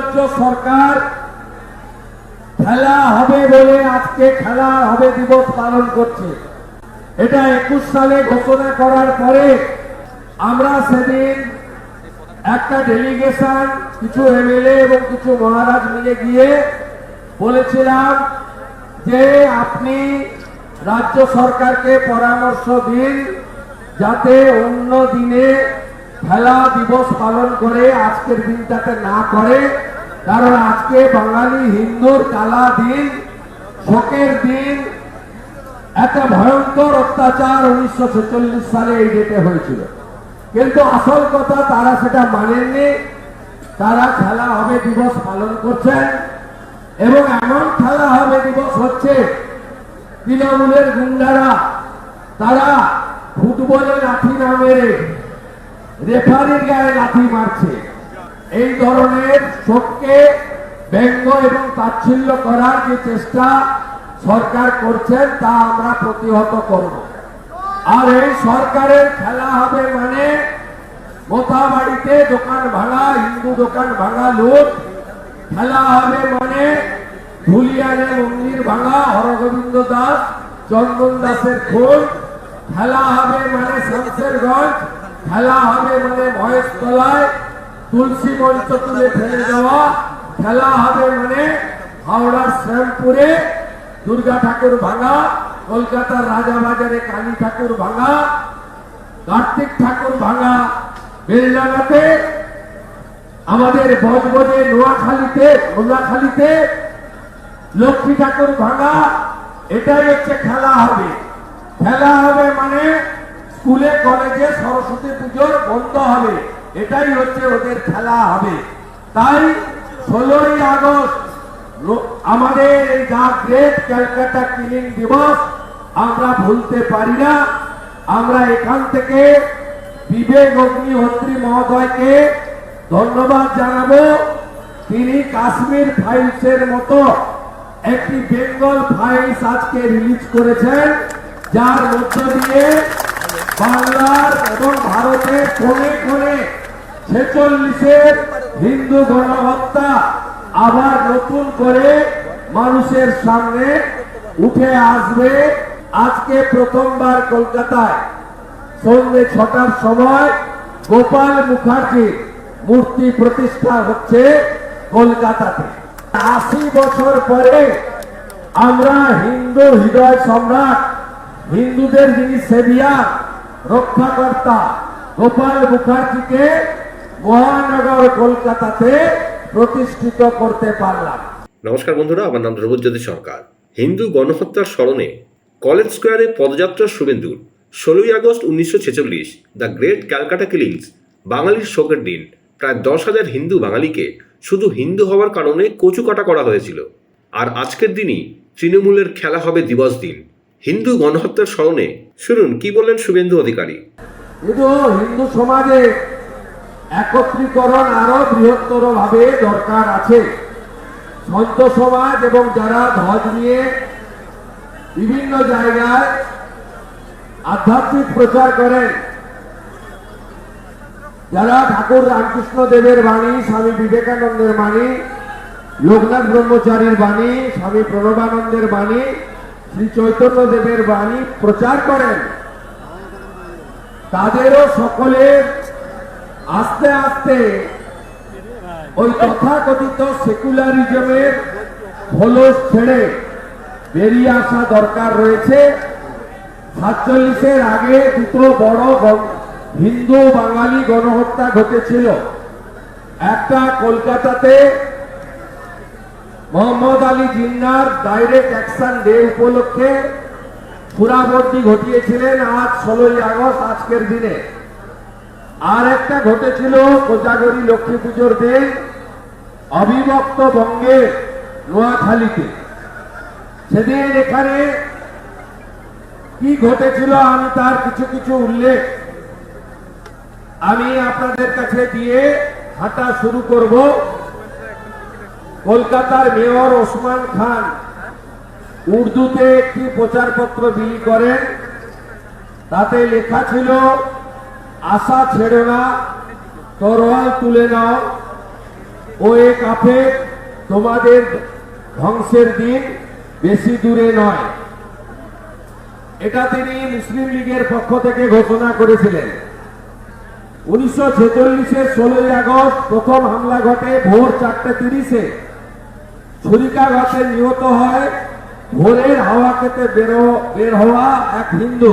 নির্লজ্জ সরকার খেলা হবে বলে আজকে খেলা হবে দিবস পালন করছে। এটা একুশ সালে ঘোষণা করার পরে আমরা সেদিন একটা ডেলিগেশন কিছু এমএলএ এবং কিছু মহারাজ মিলে গিয়ে বলেছিলাম যে আপনি রাজ্য সরকারকে পরামর্শ দিন যাতে অন্য দিনে খেলা দিবস পালন করে আজকের দিনটাতে না করে, কারণ আজকে বাঙালি হিন্দুর কালা দিন, শোকের দিন। একটা ভয়ঙ্কর অত্যাচার উনিশশো ছেচল্লিশ সালে এই ডেটে হয়েছিল। কিন্তু আসল কথা, তারা সেটা মানেননি। তারা খেলা হবে দিবস পালন করছেন এবং এমন খেলা হবে দিবস হচ্ছে তৃণমূলের গুন্ডারা, তারা ফুটবলে লাঠি না মেরে রেফারির গায়ে লাঠি মারছে। এই ধরনের শোককে ব্যঙ্গ এবং তাচ্ছিল্য করার যে চেষ্টা সরকার করছেন, তা আমরা প্রতিহত করব। আর এই সরকারের খেলা হবে মানে মোথাবাড়িতে দোকান ভাঙা, হিন্দু দোকান ভাঙা, লুট। খেলা হবে মানে ধুলিয়ানে মন্দির ভাঙা, হরগোবিন্দ দাস, চন্দন দাসের খোঁজ খেলা হবে মানে শামসেরগঞ্জ। খেলা হবে মানে মহেশতলায় তুলসী মঞ্চ তুলে ফেলে দেওয়া। খেলা হবে মানে হাওড়ার শ্যামপুরে দুর্গা ঠাকুর ভাঙা, কলকাতার রাজাবাজারে কালী ঠাকুর ভাঙা, কার্তিক ঠাকুর ভাঙা বেলডাঙ্গাতে, আমাদের বজবজে নোয়াখালীতে নোয়াখালীতে লক্ষ্মী ঠাকুর ভাঙা। এটাই হচ্ছে খেলা হবে। খেলা হবে মানে স্কুলে, কলেজে সরস্বতী পুজোর বন্ধ হবে। এটাই হচ্ছে ওদের খেলা হবে। তাই ষোলোই আগস্ট আমাদের এই যা গ্রেট ক্যালকাটা ক্লিনিং দিবস আমরা ভুলতে পারি না। আমরা এখান থেকে বিবেক অগ্নিহোত্রী মহোদয়কে ধন্যবাদ জানাব। তিনি কাশ্মীর ফাইলসের মতো একটি বেঙ্গল ফাইলস আজকে রিলিজ করেছেন, যার মধ্য দিয়ে বাংলার এবং ভারতের কোণে কোণে ছেচল্লিশের হিন্দু গণহত্যা আবার নতুন করে মানুষের সামনে উঠে আসবে আজকে প্রথমবার কলকাতায়। সন্ধ্যে ছটার সময় গোপাল মুখার্জির মূর্তি প্রতিষ্ঠা হচ্ছে কলকাতাতে। আশি বছর পরে আমরা হিন্দু হৃদয় সম্রাট, হিন্দুদের যিনি সেবিয়ার রক্ষাকর্তা গোপাল মুখার্জিকে মহানগর কলকাতাতে প্রতিষ্ঠিত করতে পারলাম। নমস্কার বন্ধুরা, আমার নাম ধ্রুবজ্যোতি সরকার। হিন্দু গণহত্যার স্মরণে কলেজ স্কোয়ারে পদযাত্রা শুভেন্দুর ষোলোই আগস্ট উনিশশো ছেচল্লিশ, দ্য গ্রেট ক্যালকাটা কিলিংস, বাঙালির শোকের দিন। প্রায় দশ হাজার হিন্দু বাঙালিকে শুধু হিন্দু হওয়ার কারণে কচুকাটা করা হয়েছিল। আর আজকের দিনই তৃণমূলের খেলা হবে দিবস দিন। হিন্দু গণহত্যার স্মরণে। শুনুন, কি বললেন শুভেন্দু অধিকারী? হিন্দু সমাজে একত্রীকরণ আরও বৃহত্তর ভাবে দরকার আছে। সন্ত সমাজ এবং যারা ধ্বজ নিয়ে বিভিন্ন জায়গায় আধ্যাত্মিক প্রচার করেন যারা ঠাকুর রামকৃষ্ণ দেবের বাণী, স্বামী বিবেকানন্দের বাণী, লোকনাথ ব্রহ্মচারীর বাণী, স্বামী প্রণবানন্দের বাণী শ্রী চৈতন্য দেবের বাণী প্রচার করেন। তাদেরও সকলের আস্তে আস্তে ওই তথাকথিত সেকুলারিজমের খোলস ছেড়ে বেরিয়ে আসা দরকার রয়েছে। সাতচল্লিশের আগে দুটো বড় হিন্দু বাঙালি গণহত্যা ঘটেছিল। একটা কলকাতাতে মোহাম্মদ আলী জিন্নার ডাইরেক্ট অ্যাকশন ডে উপলক্ষে পুরাবর্তী ঘটিয়েছিলেন আজ ষোলোই আগস্ট আজকের দিনে। আর একটা ঘটেছিল কোজাগরী লক্ষ্মী পুজোর দিন অবিভক্ত বঙ্গের নোয়াখালীতে। সেদিন এখানে কি ঘটেছিল আমি তার কিছু কিছু উল্লেখ আমি আপনাদের কাছে দিয়ে হাঁটা শুরু করব। কলকাতার মেয়র ওসমান খান উর্দুতে একটি প্রচারপত্র বিলি করেন। তাতে লেখা ছিল, আশা ছেড়ো না, তরোয়াল তুলে নাও। ও এ কাফে তোমাদের ধ্বংসের দিন বেশি দূরে নয়। এটা তিনি মুসলিম লীগের পক্ষ থেকে ঘোষণা করেছিলেন। উনিশশো ছেচল্লিশের ষোলোই আগস্ট প্রথম হামলা ঘটে ভোর চারটে তিরিশে। ছুরিকাঘাতে নিহত হয়, ভোরের হাওয়া খেতে বেরো বের হওয়া এক হিন্দু।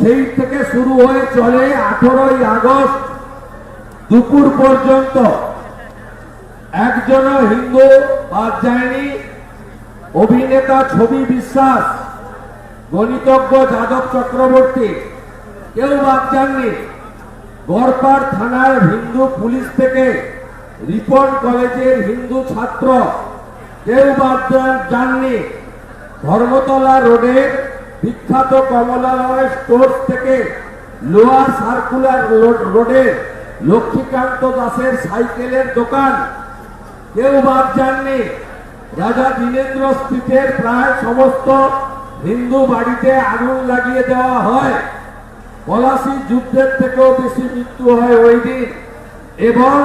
সেই থেকে শুরু হয়ে চলে আঠেরোই আগস্ট দুপুর পর্যন্ত। একজনও হিন্দু বাদ যায়নি অভিনেতা ছবি বিশ্বাস, গণিতজ্ঞ যাদব চক্রবর্তী, কেউ বাদ যাননি। গড়পাড় থানার হিন্দু পুলিশ থেকে রিপন কলেজের হিন্দু ছাত্র কেউ বাদ যান- যাননি ধর্মতলা রোডে বিখ্যাত কমলালয় স্টোর থেকে লোয়ার সার্কুলার রোডে লক্ষ্মীকান্ত দাসের সাইকেলের দোকান। কেউ বাদ যাননি রাজা দীনেন্দ্র স্ট্রিটের প্রায় সমস্ত হিন্দু বাড়িতে আগুন লাগিয়ে দেওয়া হয়। পলাশি যুদ্ধের থেকেও বেশি মৃত্যু হয় ওই দিন। এবং